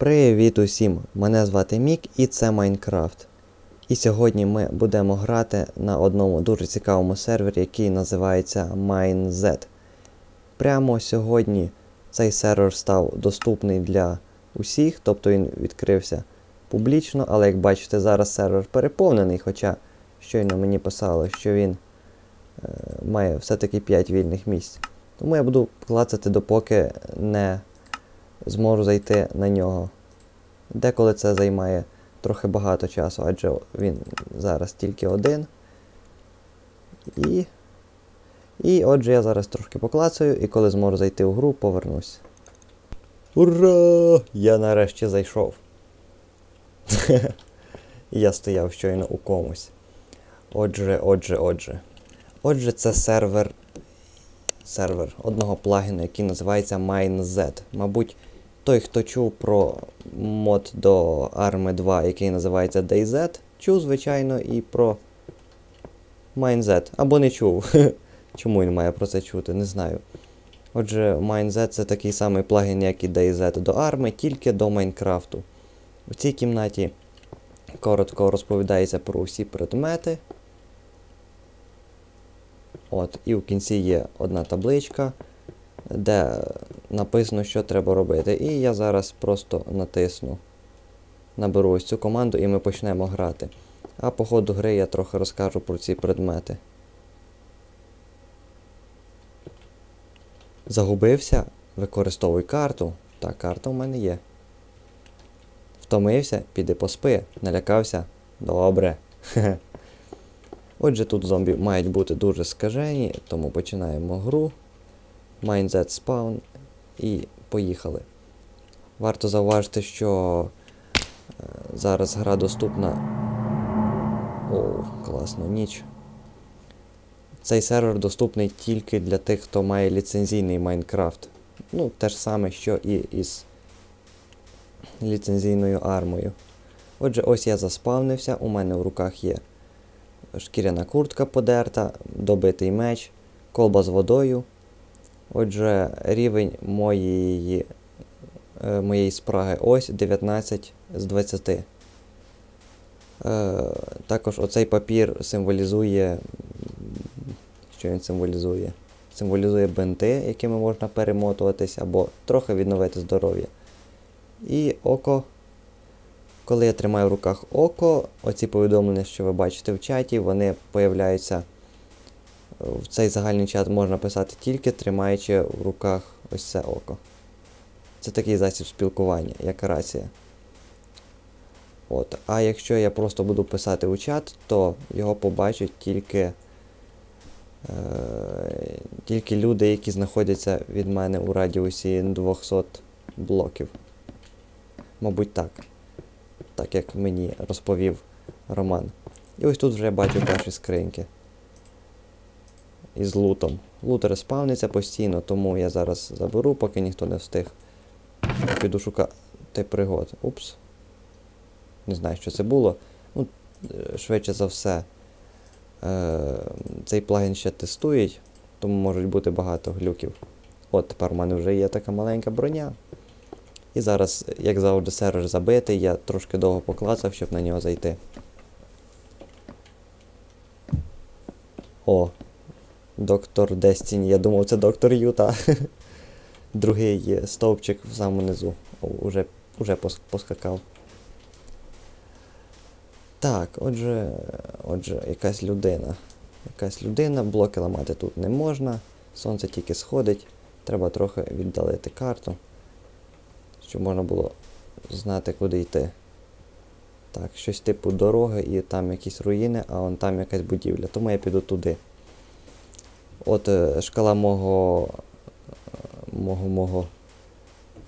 Привіт усім! Мене звати Мік і це Майнкрафт. І сьогодні ми будемо грати на одному дуже цікавому сервері, який називається MineZ. Прямо сьогодні цей сервер став доступний для усіх, тобто він відкрився публічно, але як бачите, зараз сервер переповнений, хоча щойно мені писали, що він е, має все-таки 5 вільних місць. Тому я буду клацати, допоки не зможу зайти на нього. Деколи це займає трохи багато часу, адже він зараз тільки один. І. І отже, я зараз трошки поклацаю, і коли зможу зайти у гру, повернусь. Ура! Я нарешті зайшов. Я стояв щойно у комусь. Отже, отже, отже. Отже, це сервер. Сервер одного плагіну, який називається MineZ. Мабуть, той, хто чув про мод до Army 2, який називається DayZ, чув, звичайно, і про MineZ. Або не чув. Чому він має про це чути, не знаю. Отже, MineZ це такий самий плагін, як і DayZ до Army, тільки до Майнкрафту. У цій кімнаті коротко розповідається про усі предмети. От, І в кінці є одна табличка, де написано, що треба робити. І я зараз просто натисну, наберу ось цю команду і ми почнемо грати. А по ходу гри я трохи розкажу про ці предмети. Загубився? Використовуй карту. Так, карта у мене є. Втомився, піди поспи. Налякався? Добре. Отже, тут зомбі мають бути дуже скажені, тому починаємо гру. MineZ Spawn і поїхали. Варто зауважити, що е, зараз гра доступна. О, класно, ніч. Цей сервер доступний тільки для тих, хто має ліцензійний Майнкрафт. Ну, те ж саме, що і із ліцензійною армою. Отже, ось я заспавнився, у мене в руках є шкіряна куртка подерта, добитий меч, колба з водою. Отже, рівень моєї е, моєї спраги ось 19 з 20. Е, також оцей папір символізує. Що він символізує? Символізує бинти, якими можна перемотуватись або трохи відновити здоров'я. І око. Коли я тримаю в руках око, оці повідомлення, що ви бачите в чаті, вони появляються. В цей загальний чат можна писати тільки тримаючи в руках ось це око. Це такий засіб спілкування, як рація. От. А якщо я просто буду писати у чат, то його побачать тільки е, тільки люди, які знаходяться від мене у радіусі 200 блоків. Мабуть, так. Так як мені розповів Роман. І ось тут вже я бачу перші скриньки. Із лутом. Лут респавниться постійно, тому я зараз заберу, поки ніхто не встиг. Піду шукати пригод. Упс. Не знаю, що це було. Ну, Швидше за все, е- цей плагін ще тестують, тому можуть бути багато глюків. От тепер у мене вже є така маленька броня. І зараз, як завжди, сервер забитий, я трошки довго поклацав, щоб на нього зайти. О, доктор Дестіні, я думав, це доктор Юта. Другий стовпчик в самому низу. Уже, уже поскакав. Так, отже, отже, якась людина. Якась людина, блоки ламати тут не можна. Сонце тільки сходить. Треба трохи віддалити карту щоб можна було знати, куди йти. Так, щось типу дороги і там якісь руїни, а вон там якась будівля. Тому я піду туди. От е, шкала мого. мого мого.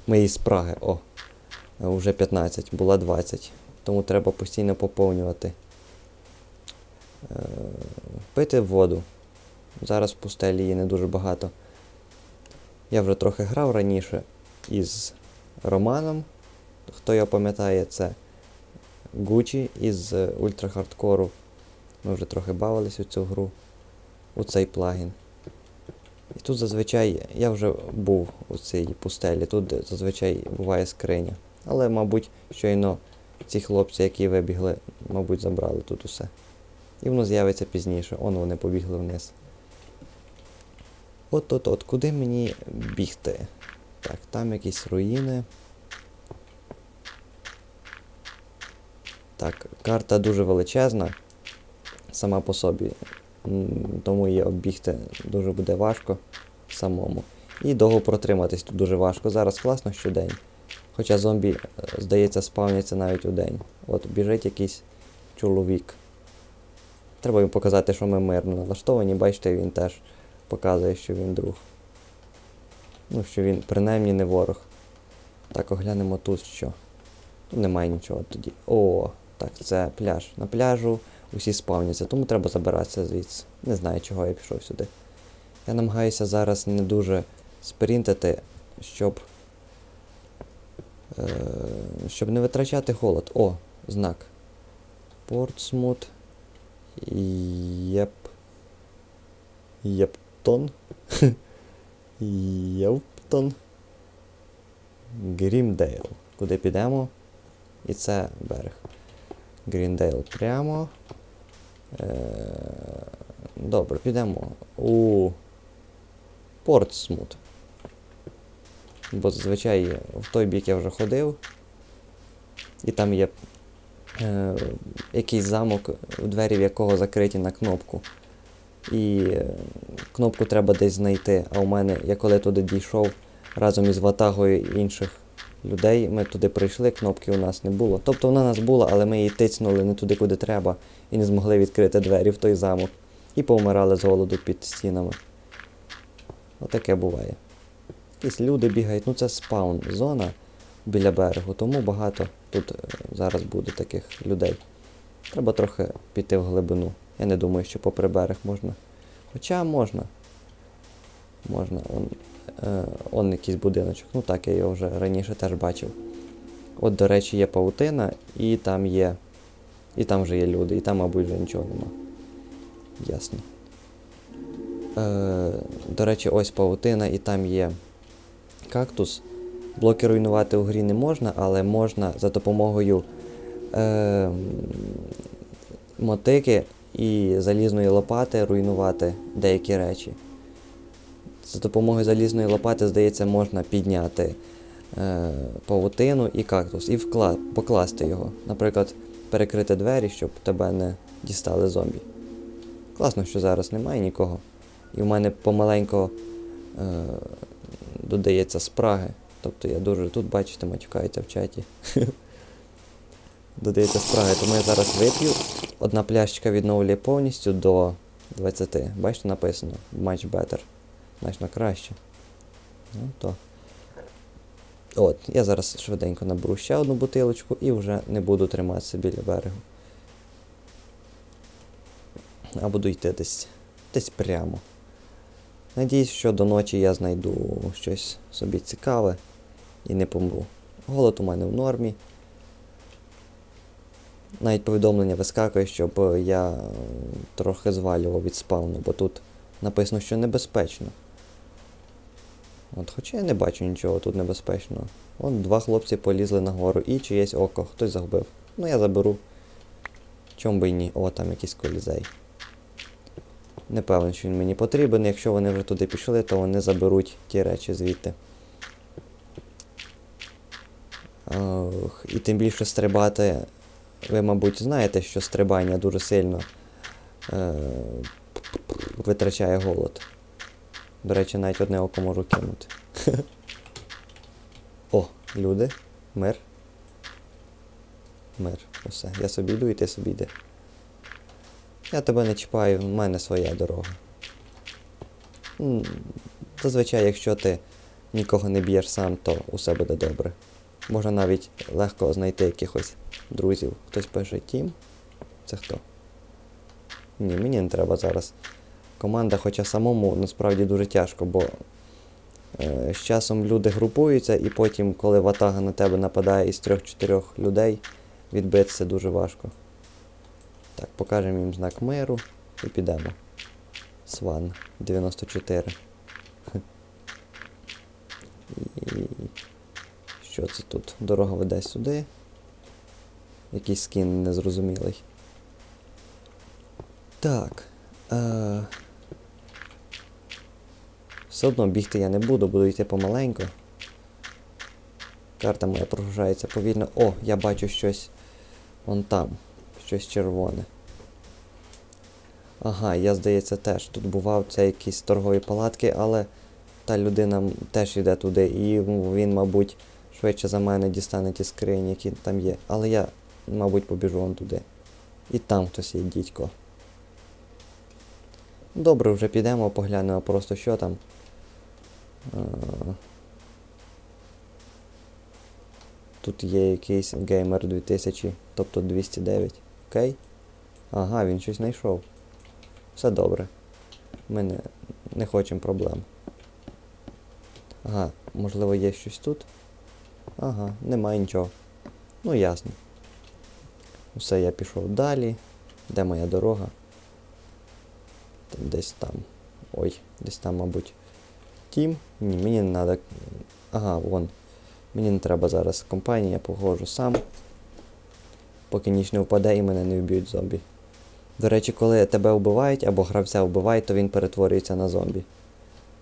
моєї спраги. О! Вже 15, була 20. Тому треба постійно поповнювати. Е, пити воду. Зараз в пустелі її не дуже багато. Я вже трохи грав раніше із Романом. Хто його пам'ятає, це Гучі із ультрахардкору. Ми вже трохи бавились у цю гру, у цей плагін. І тут зазвичай я вже був у цій пустелі, тут зазвичай буває скриня. Але, мабуть, щойно ці хлопці, які вибігли, мабуть, забрали тут усе. І воно з'явиться пізніше. Он вони побігли вниз. От-от-от, куди мені бігти? Так, там якісь руїни. Так, карта дуже величезна сама по собі. Тому її оббігти дуже буде важко самому. І довго протриматись тут дуже важко. Зараз класно щодень. Хоча зомбі, е, здається, спавняться навіть у день. От біжить якийсь чоловік. Треба їм показати, що ми мирно налаштовані. Бачите, він теж показує, що він друг. Ну, що він принаймні не ворог. Так, оглянемо тут що. Тут немає нічого тоді. О, так, це пляж. На пляжу усі спавняться, тому треба забиратися звідси. Не знаю, чого я пішов сюди. Я намагаюся зараз не дуже спринтити, щоб. Е, щоб не витрачати голод. О, знак. Портсмут. Єп. Єптон. Єптон. Грімдейл. Куди підемо? І це берег. Гріндейл прямо. Е, добре, підемо у Портсмут. Бо зазвичай в той бік я вже ходив. І там є е, якийсь замок, двері в якого закриті на кнопку. І е, кнопку треба десь знайти. А у мене, я коли туди дійшов разом із ватагою інших людей, ми туди прийшли, кнопки у нас не було. Тобто вона у нас була, але ми її тицнули не туди, куди треба, і не змогли відкрити двері в той замок. І повмирали з голоду під стінами. Отаке буває. Якісь люди бігають, ну це спаун зона біля берегу, тому багато тут е, зараз буде таких людей. Треба трохи піти в глибину. Я не думаю, що попри берег можна. Хоча можна. Можна. Е, он якийсь будиночок. Ну так, я його вже раніше теж бачив. От, до речі, є паутина, і там є. І там вже є люди, і там, мабуть, вже нічого нема. Ясно. Е, до речі, ось паутина, і там є кактус. Блоки руйнувати у грі не можна, але можна за допомогою е, мотики і залізної лопати руйнувати деякі речі. За допомогою залізної лопати, здається, можна підняти е, павутину і кактус і вкла... покласти його. Наприклад, перекрити двері, щоб тебе не дістали зомбі. Класно, що зараз немає нікого. І в мене помаленько е, додається спраги. Тобто я дуже тут, бачите, матюкається в чаті. Додається спраги, тому я зараз вип'ю. Одна пляшечка відновлює повністю до 20. Бачите, написано much better. Значно краще. Ну то. От, я зараз швиденько наберу ще одну бутилочку і вже не буду триматися біля берегу. А буду йти десь десь прямо. Надіюсь, що до ночі я знайду щось собі цікаве і не помру. Голод у мене в нормі. Навіть повідомлення вискакує, щоб я трохи звалював від спавну, бо тут написано, що небезпечно. От, Хоча я не бачу нічого тут небезпечного. Вон два хлопці полізли нагору і чиєсь око, хтось загубив. Ну я заберу. Чом би й ні. О, там якийсь колізей. Не певен, що він мені потрібен. Якщо вони вже туди пішли, то вони заберуть ті речі звідти. Ох, І тим більше стрибати. Ви, мабуть, знаєте, що стрибання дуже сильно е, витрачає голод. До речі, навіть одне око можу кинути. О, люди. Мир. Мир. Усе. Я собі йду і ти собі йди. Я тебе не чіпаю, в мене своя дорога. Зазвичай, якщо ти нікого не б'єш сам, то усе буде добре. Можна навіть легко знайти якихось друзів. Хтось пише Тім. Це хто? Ні, мені не треба зараз. Команда, хоча самому насправді дуже тяжко, бо е, з часом люди групуються, і потім, коли ватага на тебе нападає із трьох-чотирьох людей, відбитися дуже важко. Так, покажемо їм знак миру і підемо. Сван 94. І... Що це тут? Дорога веде сюди. Якийсь скін незрозумілий. Так. Е... Все одно бігти я не буду, буду йти помаленьку. Карта моя прогружається повільно. О, я бачу щось вон там. Щось червоне. Ага, я здається теж тут бував, це якісь торгові палатки, але та людина теж йде туди, і він, мабуть, швидше за мене дістане ті скрині, які там є. Але я, мабуть, побіжу вон туди. І там хтось є дідько. Добре, вже підемо, поглянемо просто що там. Тут є якийсь геймер 2000, тобто 209. Окей? Ага, він щось знайшов. Все добре. Ми не, не хочемо проблем. Ага, можливо, є щось тут? Ага, немає нічого. Ну ясно. Все, я пішов далі. Де моя дорога? Десь там. Ой, десь там, мабуть. Тім? Ні, мені не треба. Ага, вон. Мені не треба зараз компанії, я походжу сам. Поки ніч не впаде і мене не вб'ють зомбі. До речі, коли тебе вбивають або гравця вбивають, то він перетворюється на зомбі.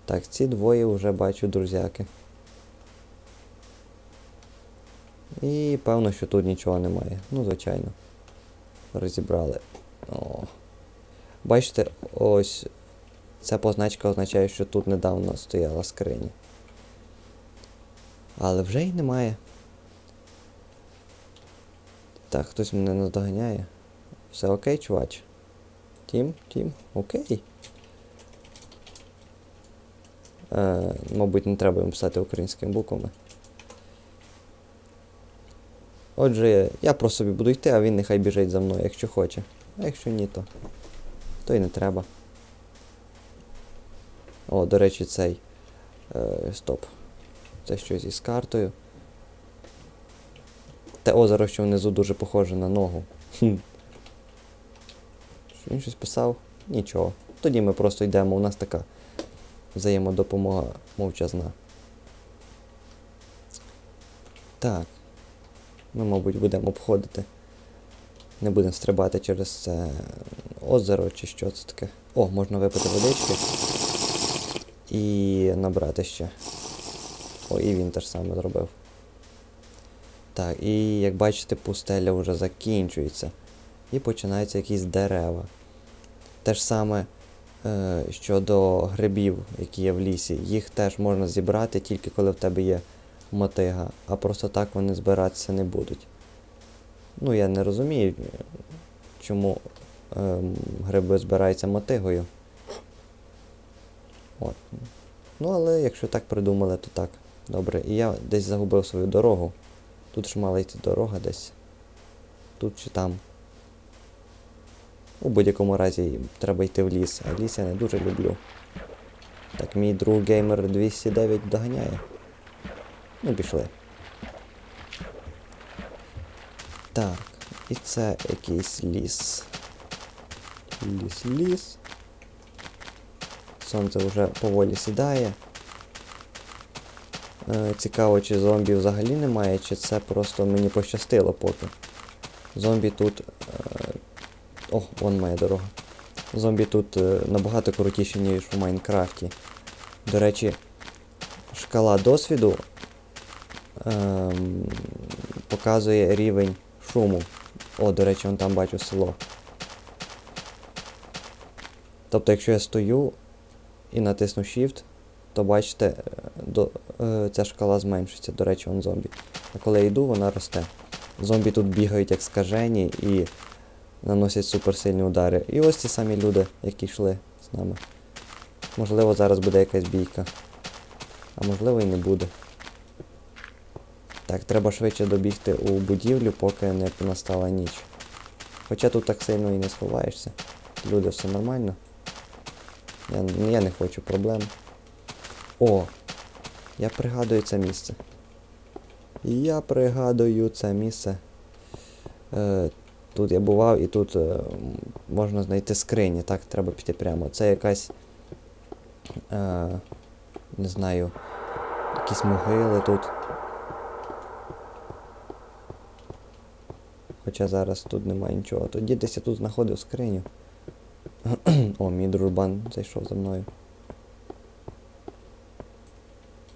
Так, ці двоє вже бачу друзяки. І певно, що тут нічого немає. Ну, звичайно. Розібрали. О. Бачите, ось ця позначка означає, що тут недавно стояла скриня. Але вже й немає. Так, хтось мене наздоганяє. Все окей, чувач? Тім, Тім, окей. Е, мабуть, не треба їм писати українськими буквами. Отже, я просто собі буду йти, а він нехай біжить за мною, якщо хоче. А якщо ні, то. То й не треба. О, до речі, цей. Е, стоп. Це щось із картою. Те озеро, що внизу дуже похоже на ногу. Хм. Що він щось писав? Нічого. Тоді ми просто йдемо, у нас така взаємодопомога мовчазна. Так. Ми, мабуть, будемо обходити. Не будемо стрибати через це озеро чи що це таке. О, можна випити водички. І набрати ще. О, і він теж саме зробив. Так, і як бачите, пустеля вже закінчується. І починаються якісь дерева. Те ж саме е, щодо грибів, які є в лісі. Їх теж можна зібрати тільки коли в тебе є мотига, а просто так вони збиратися не будуть. Ну, я не розумію, чому е, гриби збираються мотигою. От. Ну, але якщо так придумали, то так. Добре. І я десь загубив свою дорогу. Тут ж мала йти дорога десь. Тут чи там. У будь-якому разі треба йти в ліс, а ліс я не дуже люблю. Так, мій друг геймер 209 доганяє. Ну, пішли. Так, і це якийсь ліс. Ліс, ліс. Сонце вже поволі сідає. Е, цікаво, чи зомбі взагалі немає, чи це просто мені пощастило поки. Зомбі тут. Е, о, вон моя дорога. Зомбі тут е, набагато крутіші, ніж у Майнкрафті. До речі, шкала досвіду ем, показує рівень шуму. О, до речі, вон там бачу село. Тобто, якщо я стою і натисну Shift, то бачите, е, до, е, ця шкала зменшиться, до речі, вон зомбі. А коли я йду, вона росте. Зомбі тут бігають як скажені і наносять суперсильні удари. І ось ті самі люди, які йшли з нами. Можливо, зараз буде якась бійка. А можливо і не буде. Так, треба швидше добігти у будівлю, поки не настала ніч. Хоча тут так сильно і не сховаєшся. Люди, все нормально. Я, я не хочу проблем. О! Я пригадую це місце. Я пригадую це місце. Е, Тут я бував і тут е, можна знайти скрині. Так, треба піти прямо. Це якась. Е, Не знаю. Якісь могили тут. Хоча зараз тут немає нічого. Тоді десь я тут знаходив скриню. О, мій дружбан зайшов за мною.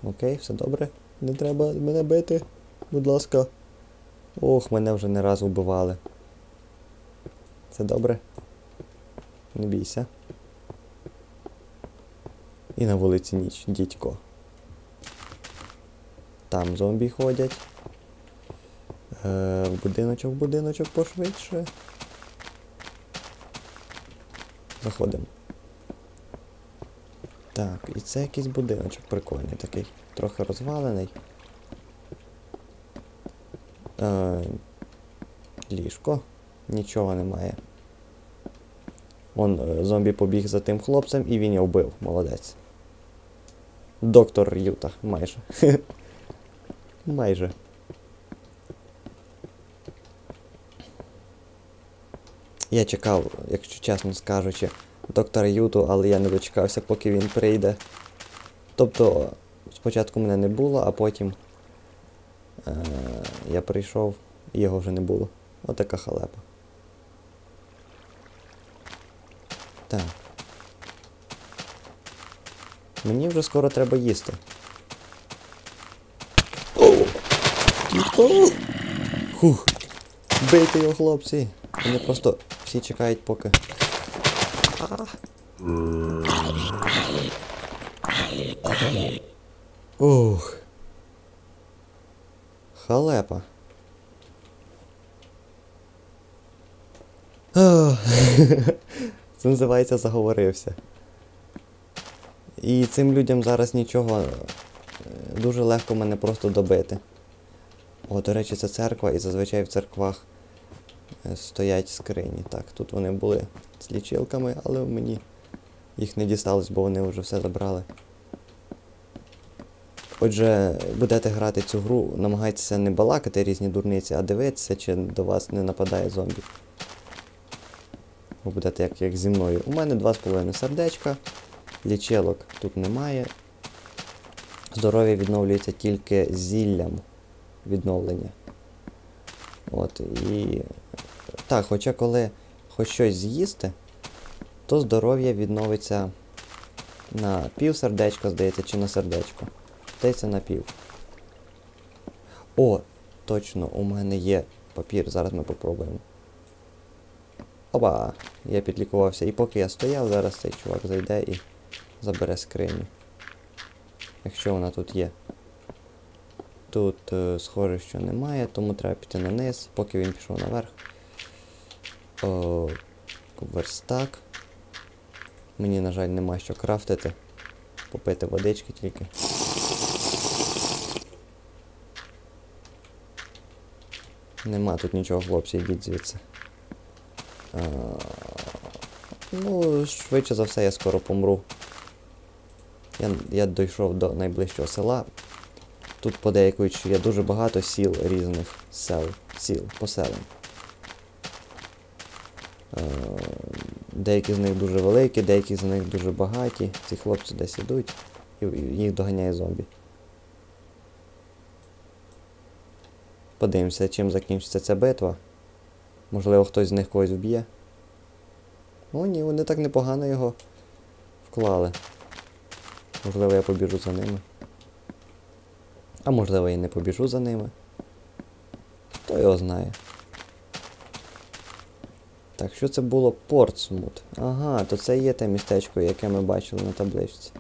Окей, все добре. Не треба мене бити. Будь ласка. Ох, мене вже не раз вбивали. Це добре? Не бійся. І на вулиці ніч, дідько. Там зомбі ходять. Е, в будиночок, в будиночок пошвидше. Заходимо. Так, і це якийсь будиночок прикольний такий. Трохи розвалений. Е, ліжко. Нічого немає. Он е, зомбі побіг за тим хлопцем і він його вбив. Молодець. Доктор Юта, майже. майже. Я чекав, якщо чесно скажучи, доктора Юту, але я не дочекався, поки він прийде. Тобто, спочатку мене не було, а потім е- я прийшов і його вже не було. Отака халепа. Так. Мені вже скоро треба їсти. Хух. Бийте його, хлопці. Вони просто всі чекають, поки. Ух. Халепа. Це називається заговорився. І цим людям зараз нічого е, дуже легко мене просто добити. О, до речі, це церква, і зазвичай в церквах стоять скрині. Так, тут вони були з лічилками, але мені їх не дісталось, бо вони вже все забрали. Отже, будете грати цю гру, намагайтеся не балакати різні дурниці, а дивитися, чи до вас не нападає зомбі. Ви будете як, як зі мною. У мене 2,5 сердечка, лічилок тут немає. Здоров'я відновлюється тільки зіллям відновлення. От, і. Так, хоча коли хоч щось з'їсти, то здоров'я відновиться на пів сердечка, здається, чи на сердечко. Здається, на пів. О, точно, у мене є папір, зараз ми попробуємо. Опа! Я підлікувався. І поки я стояв, зараз цей чувак зайде і забере скриню. Якщо вона тут є. Тут е, схоже, що немає, тому треба піти на низ, поки він пішов наверх. О, верстак. Мені, на жаль, нема що крафтити. Попити водички тільки. Нема тут нічого, хлопці, йдіть звідси. А, ну, швидше за все, я скоро помру. Я, я дійшов до найближчого села. Тут подейкують, є дуже багато сіл різних сел, сіл, поселень. Деякі з них дуже великі, деякі з них дуже багаті. Ці хлопці десь ідуть і їх доганяє зомбі. Подивимося, чим закінчиться ця битва. Можливо, хтось з них когось вб'є. О, ні, вони так непогано його вклали. Можливо, я побіжу за ними. А можливо, я не побіжу за ними. Хто його знає. Так, що це було Портсмут? Ага, то це є те містечко, яке ми бачили на табличці.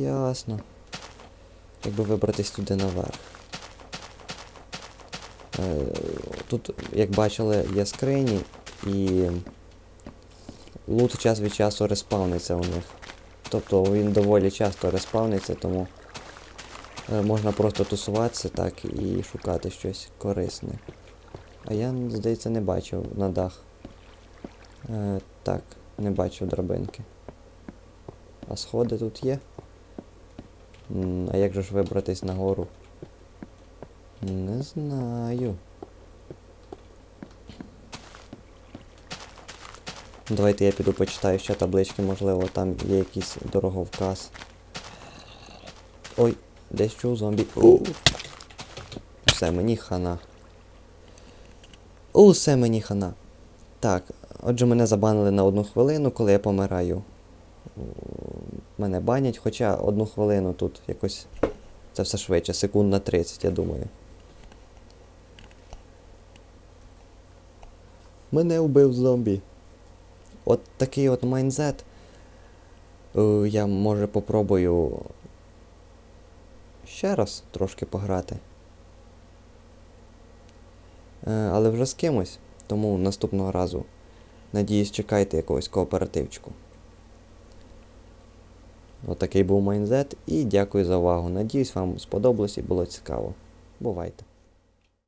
Ясно. Якби вибратись туди наверх. Е, Тут, як бачили, є скрині і лут час від часу респавниться у них. Тобто він доволі часто респавниться, тому е, можна просто тусуватися так і шукати щось корисне. А я, здається, не бачив на дах. Е, так, не бачив драбинки. А сходи тут є? А як же ж вибратись нагору? Не знаю. Давайте я піду почитаю ще таблички, можливо, там є якийсь дороговказ. Ой, десь чув зомбі. О! Все, мені хана. Усе мені хана. Так, отже, мене забанили на одну хвилину, коли я помираю. Мене банять, хоча одну хвилину тут якось. Це все швидше, секунд на 30, я думаю. Мене вбив зомбі. От такий от майнзет. Е, Я може попробую ще раз трошки пограти. Е, Але вже з кимось. Тому наступного разу. Надіюсь, чекайте якогось кооперативчику. Отакий був майнзет і дякую за увагу. Надіюсь, вам сподобалось і було цікаво. Бувайте!